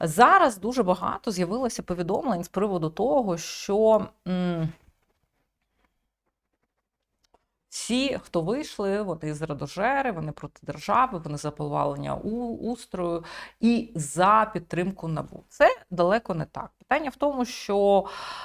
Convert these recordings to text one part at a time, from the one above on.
Зараз дуже багато з'явилося повідомлень з приводу того, що всі, хто вийшли, вони зрадожери, вони проти держави, вони за повалення у- устрою і за підтримку НАБУ. Це далеко не так. Питання в тому, що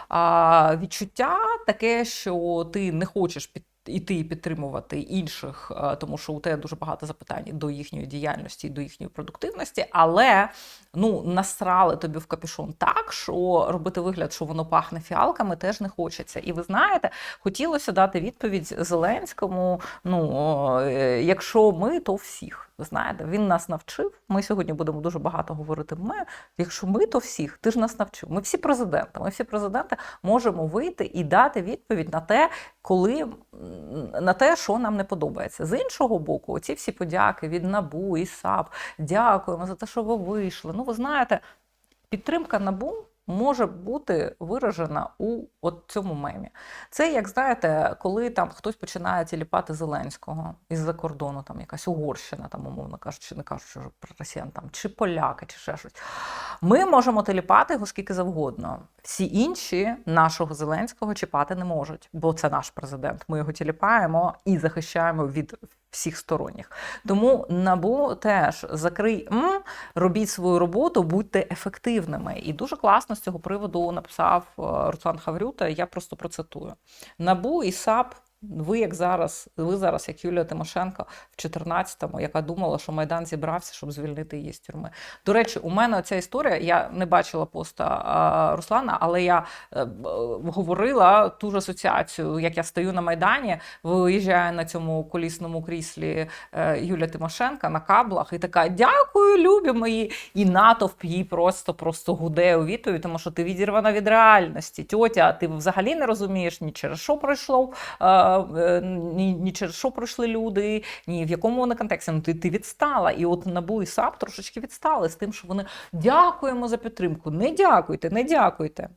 а, відчуття таке, що ти не хочеш під. Іти і підтримувати інших, тому що у тебе дуже багато запитань до їхньої діяльності, до їхньої продуктивності, але ну насрали тобі в капюшон так, що робити вигляд, що воно пахне фіалками, теж не хочеться. І ви знаєте, хотілося дати відповідь Зеленському: ну е, якщо ми, то всіх. Ви знаєте, він нас навчив. Ми сьогодні будемо дуже багато говорити. Ми, якщо ми, то всіх. Ти ж нас навчив. Ми всі президенти. Ми всі президенти можемо вийти і дати відповідь на те, коли на те, що нам не подобається. З іншого боку, оці всі подяки від НАБУ і САП. Дякуємо за те, що ви вийшли. Ну, ви знаєте, підтримка НАБУ може бути виражена у от цьому мемі. Це, як знаєте, коли там хтось починає тіліпати Зеленського із-за кордону, там якась Угорщина, там, умовно кажучи, не кажуть, що про росіян там, чи поляки, чи ще щось. Ми можемо теліпати його скільки завгодно. Всі інші нашого Зеленського чіпати не можуть, бо це наш президент. Ми його тіліпаємо і захищаємо від всіх сторонніх. Тому набу теж закрий м, робіть свою роботу, будьте ефективними. І дуже класно з цього приводу написав е, Руслан Хаврюта. Я просто процитую: Набу і САП. Ви як зараз, ви зараз, як Юлія Тимошенко в 14-му, яка думала, що Майдан зібрався, щоб звільнити її з тюрми. До речі, у мене ця історія, я не бачила поста Руслана, але я е, говорила ту ж асоціацію, як я стою на Майдані, виїжджає на цьому колісному кріслі е, Юлія Тимошенка на каблах і така: Дякую, любі мої! І натовп їй просто просто гуде у відповідь, тому що ти відірвана від реальності. Тьотя, ти взагалі не розумієш ні через що пройшло, е, ні, ні через що пройшли люди, ні в якому вони контексті. Ну, ти, ти відстала. І от НАБУ і САП трошечки відстали з тим, що вони дякуємо за підтримку. Не дякуйте, не дякуйте.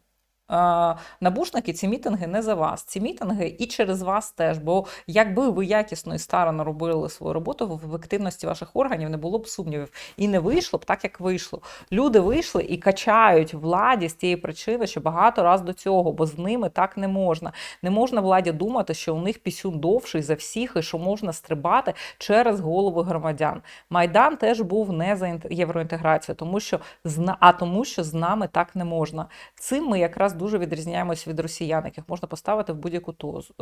Набушники, ці мітинги не за вас. Ці мітинги і через вас теж. Бо якби ви якісно і старано робили свою роботу, в ефективності ваших органів не було б сумнівів. І не вийшло б так, як вийшло. Люди вийшли і качають владі з тієї причини, що багато раз до цього, бо з ними так не можна. Не можна владі думати, що у них пісюн довший за всіх, і що можна стрибати через голови громадян. Майдан теж був не за євроінтеграцію, тому що а тому, що з нами так не можна. Цим ми якраз дуже відрізняємось від росіян, яких можна поставити в будь-яку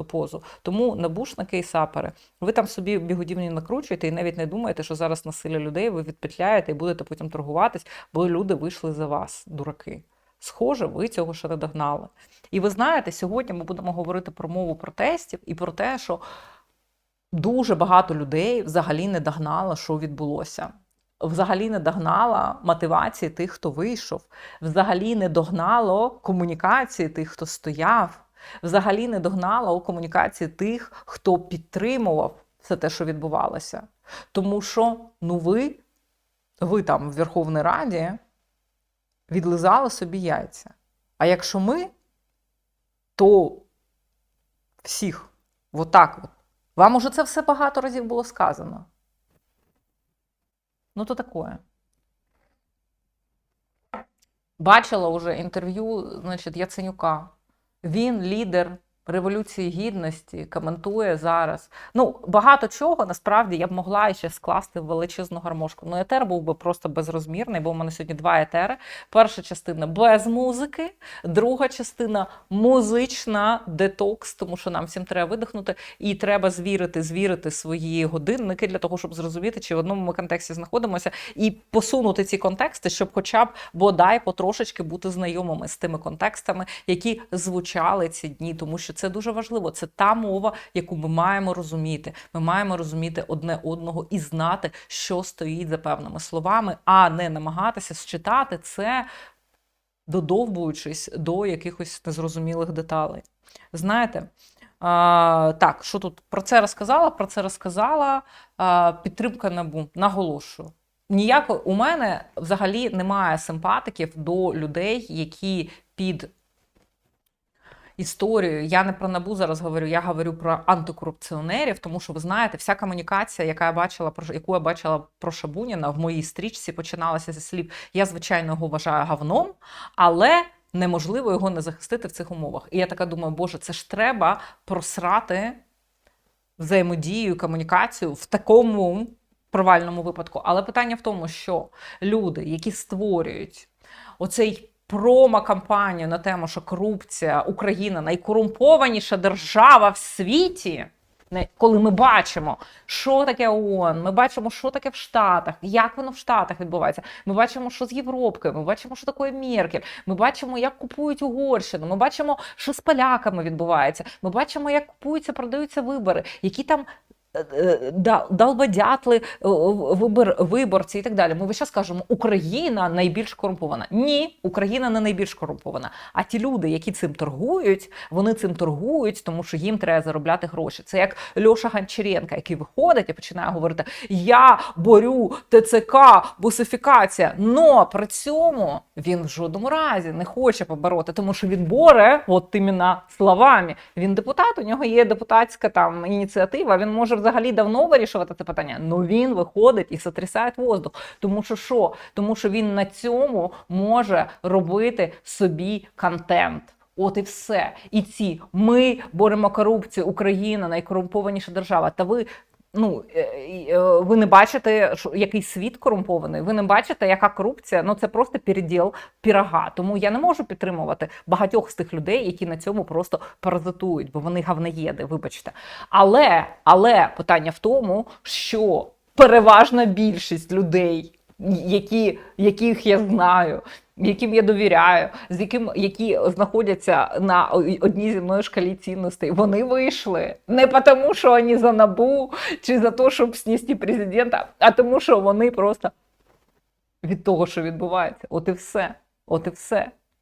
позу. Тому набушники і сапери, ви там собі бігодівні накручуєте і навіть не думаєте, що зараз насилля людей ви відпетляєте і будете потім торгуватись, бо люди вийшли за вас, дураки. Схоже, ви цього ще не догнали. І ви знаєте, сьогодні ми будемо говорити про мову протестів і про те, що дуже багато людей взагалі не догнало, що відбулося. Взагалі не догнала мотивації тих, хто вийшов, взагалі не догнало комунікації тих, хто стояв, взагалі не догнало комунікації тих, хто підтримував все те, що відбувалося. Тому що ну ви, ви там в Верховній Раді відлизали собі яйця. А якщо ми, то всіх, отак от. Вам уже це все багато разів було сказано. Ну, то такое. Бачила вже інтерв'ю, значить, Яценюка. Він лідер Революції Гідності, коментує зараз. Ну, багато чого насправді я б могла ще скласти в величезну гармошку. Ну, етер був би просто безрозмірний, бо в мене сьогодні два етери. Перша частина без музики, друга частина музична детокс, тому що нам всім треба видихнути, і треба звірити, звірити свої годинники для того, щоб зрозуміти, чи в одному ми контексті знаходимося, і посунути ці контексти, щоб, хоча б бодай потрошечки бути знайомими з тими контекстами, які звучали ці дні, тому що це дуже важливо. Це та мова, яку ми маємо розуміти. Ми маємо розуміти одне одного і знати, що стоїть за певними словами, а не намагатися считати це, додовбуючись до якихось незрозумілих деталей. Знаєте, а, так, що тут про це розказала? Про це розказала а, підтримка набу. Наголошую. Ніяко у мене взагалі немає симпатиків до людей, які під історію. Я не про набу зараз говорю, я говорю про антикорупціонерів, тому що ви знаєте, вся комунікація, яка я бачила про яку я бачила про Шабуніна в моїй стрічці, починалася зі слів. Я звичайно його вважаю говном, але неможливо його не захистити в цих умовах. І я така думаю, боже, це ж треба просрати взаємодію, комунікацію в такому провальному випадку. Але питання в тому, що люди, які створюють оцей промо-кампанію на тему, що корупція, Україна найкорумпованіша держава в світі. Коли ми бачимо, що таке ООН, ми бачимо, що таке в Штатах, як воно в Штатах відбувається. Ми бачимо, що з Європкою, ми бачимо, що таке Меркель. Ми бачимо, як купують Угорщину. Ми бачимо, що з поляками відбувається. Ми бачимо, як купуються, продаються вибори, які там. Долбодятли, е, вибор, виборці і так далі. Ми весь час кажемо, Україна найбільш корумпована. Ні, Україна не найбільш корумпована. А ті люди, які цим торгують, вони цим торгують, тому що їм треба заробляти гроші. Це як Льоша Гончаренка, який виходить і починає говорити: Я борю ТЦК, бусифікація. Но при цьому він в жодному разі не хоче побороти, тому що він боре, от іменно словами. Він депутат, у нього є депутатська там ініціатива. Він може взагалі давно вирішувати це питання. Ну він виходить і сотрясає воздух. Тому що що? Тому що він на цьому може робити собі контент. От і все. І ці ми боремо корупцію, Україна найкорумпованіша держава. Та ви. Ну, е, е, ви не бачите, який світ корумпований. Ви не бачите, яка корупція. Ну це просто переділ пірога. Тому я не можу підтримувати багатьох з тих людей, які на цьому просто паразитують, бо вони гавнаєди, вибачте. Але, але питання в тому, що переважна більшість людей, які, яких я знаю, яким я довіряю, з яким які знаходяться на одній зі мною шкалі цінностей, вони вийшли не тому, що вони за набу чи за те, щоб сністи президента, а тому, що вони просто від того, що відбувається. От і все. От і все.